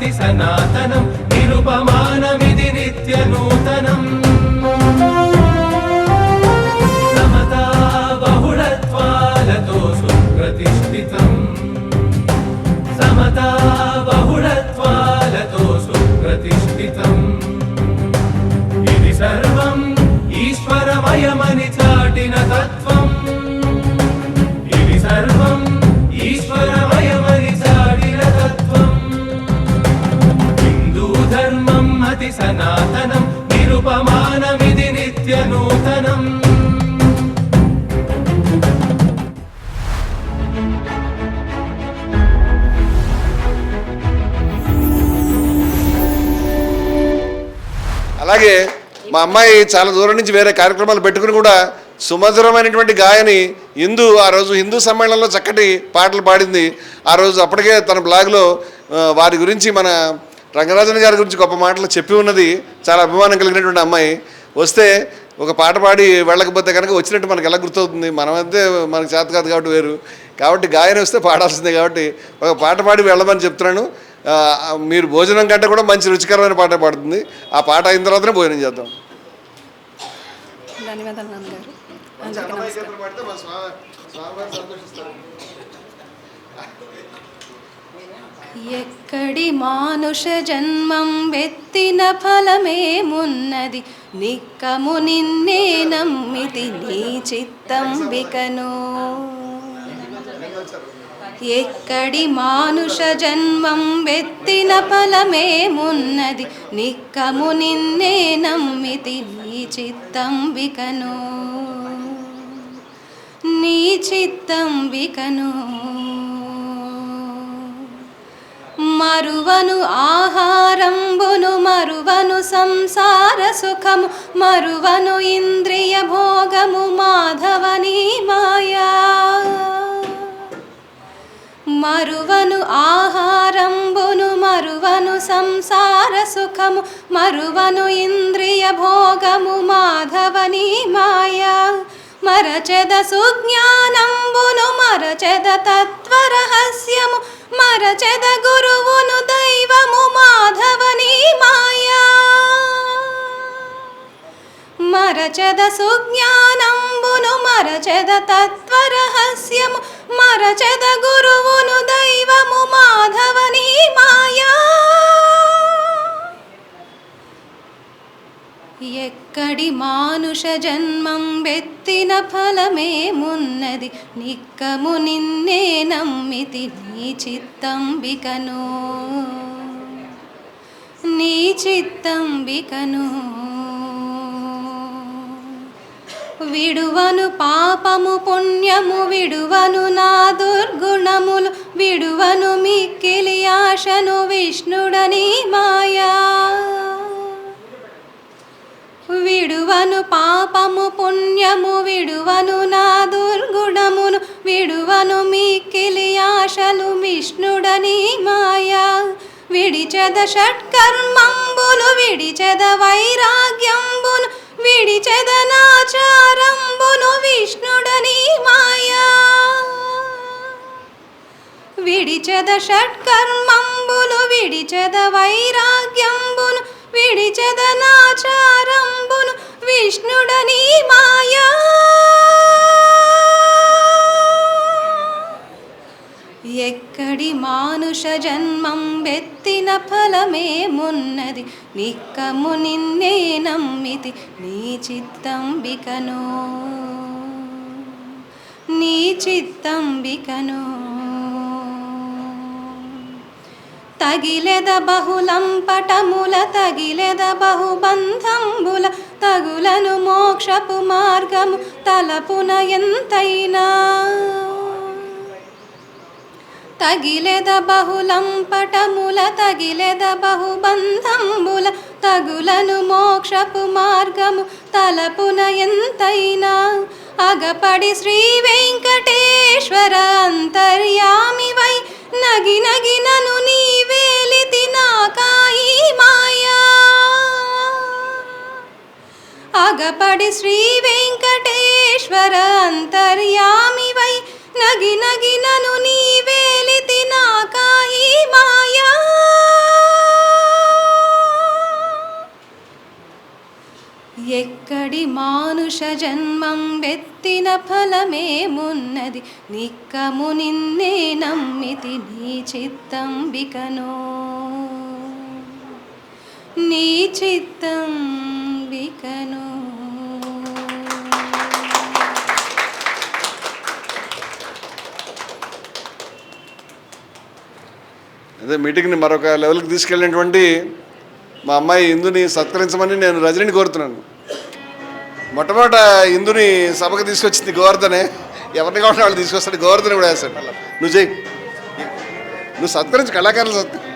హిందూధర్మం సనాతనం నిరుపమానమిది నిత్య నూతనం. సమతా బహుళత్వాలతో సుప్రతిష్ఠితం. సమతా బహుళత్వాలతో అలాగే మా అమ్మాయి చాలా దూరం నుంచి వేరే కార్యక్రమాలు పెట్టుకుని కూడా సుమధురమైనటువంటి గాయని హిందూ ఆ రోజు హిందూ సమ్మేళనంలో చక్కటి పాటలు పాడింది. ఆ రోజు అప్పటికే తన బ్లాగ్లో వారి గురించి మన రంగరాజన్ గారి గురించి గొప్ప మాటలు చెప్పి ఉన్నది. చాలా అభిమానం కలిగినటువంటి అమ్మాయి. వస్తే ఒక పాట పాడి వెళ్ళకపోతే కనుక వచ్చినట్టు మనకు ఎలా గుర్తవుతుంది? మనమైతే మనకు చేత కాదు కాబట్టి వేరు. కాబట్టి గాయని వస్తే పాడాల్సిందే కాబట్టి ఒక పాట పాడి వెళ్ళమని చెప్తున్నాను. మీరు భోజనం కంటే కూడా మంచి రుచికరమైన పాట పాడుతుంది. ఆ పాట అయిన తర్వాతనే భోజనం చేద్దాం. ధన్యవాదాలు నాన్నగారు. ఎక్కడి మానుష జన్మం వెత్తిన ఫలమేమున్నది నిక్కము నిన్నే నమ్మితి నీ చిత్తం బికను ఎక్కడి మానుష జన్మం వెత్తిన ఫలమేమున్నది నిక్కము నిన్నే నమ్మితి నీ చిత్తం వికను నీ చిత్తం బికను మరువను ఆహారంబును మరువను సంసార సుఖము మరువను ఇంద్రియ భోగము మాధవని మాయా. మరువను ఆహారంబును మరువను సంసార సుఖము మరువను ఇంద్రియ భోగము మాధవని మాయా. మరచెద సుజ్ఞానంబును మరచెద తత్వరహస్యము మరచెద గురువును దైవము మాధవని మాయా. మరచద సుజ్ఞానంబును మరచద తత్వరహస్యము మరచద గురువును దైవము మాధవని మాయా. ఎక్కడి మానుష జన్మం వెత్తిన ఫలమేమున్నది నిక్కము నిన్నే నమ్మితి నీ చిత్తం బికను నీ చిత్తం బికను విడువను పాపము పుణ్యము విడువను నా దుర్గుణములు విడువను మిక్కిలి ఆశను విష్ణుడని మాయా. విడువను పాపము పుణ్యము విడువను నా దుర్గుణమును విడువను మిక్కిలి ఆశలు విష్ణుడని మాయా. విడిచెద షట్కర్మంబులు విడిచెద వైరాగ్యంబును విడిచెద నాచారంబును విడిచెద షట్కర్మంబులు విడిచెద వైరాగ్యంబును విడిచెద నాచారంబును విష్ణుడని మాయా. ఎక్కడి మానుష జన్మం వెత్తిన ఫలమేమున్నది నిక్కము నిన్నే నమ్మితి నీ చిత్తంబికను. నీ చిత్తంబికను. తగిలెద బహులంపటముల తగిలెద బహుబంధంబుల తగులను మోక్షపు మార్గము తలపున ఎంతైనా. తగిలెద బహుళం పటముల తగిలెద బహుబంధంబుల తగులను మోక్షపు మార్గము తలపున ఎంతైనా. అగపడి శ్రీ వెంకటేశ్వర అంతర్యామివై. నగి నగి నను నీ వేలితి నాకాయి మాయా. అగపడి శ్రీ వెంకటేశ్వర అంతర్యామివై. నగి నగి నను మానుష జన్మం వెత్తిన ఫలమేమున్నది నిక్కము నిన్నే నమ్మితి నీ చిత్తం నీ చిత్తం అదే మీటింగ్ని మరొక లెవెల్కి తీసుకెళ్ళినటువంటి మా అమ్మాయి ఇందుని సత్కరించమని నేను రజనిని కోరుతున్నాను. మొట్టమొదట ఇందుని సభకు తీసుకొచ్చింది గోవర్ధనే. ఎవరిని కావాలంటే వాళ్ళు తీసుకొస్తాడు గోవర్ధన కూడా వేస్తాడు. నువ్వు చేయి నువ్వు సత్కరించి కళాకారులు సత్కరి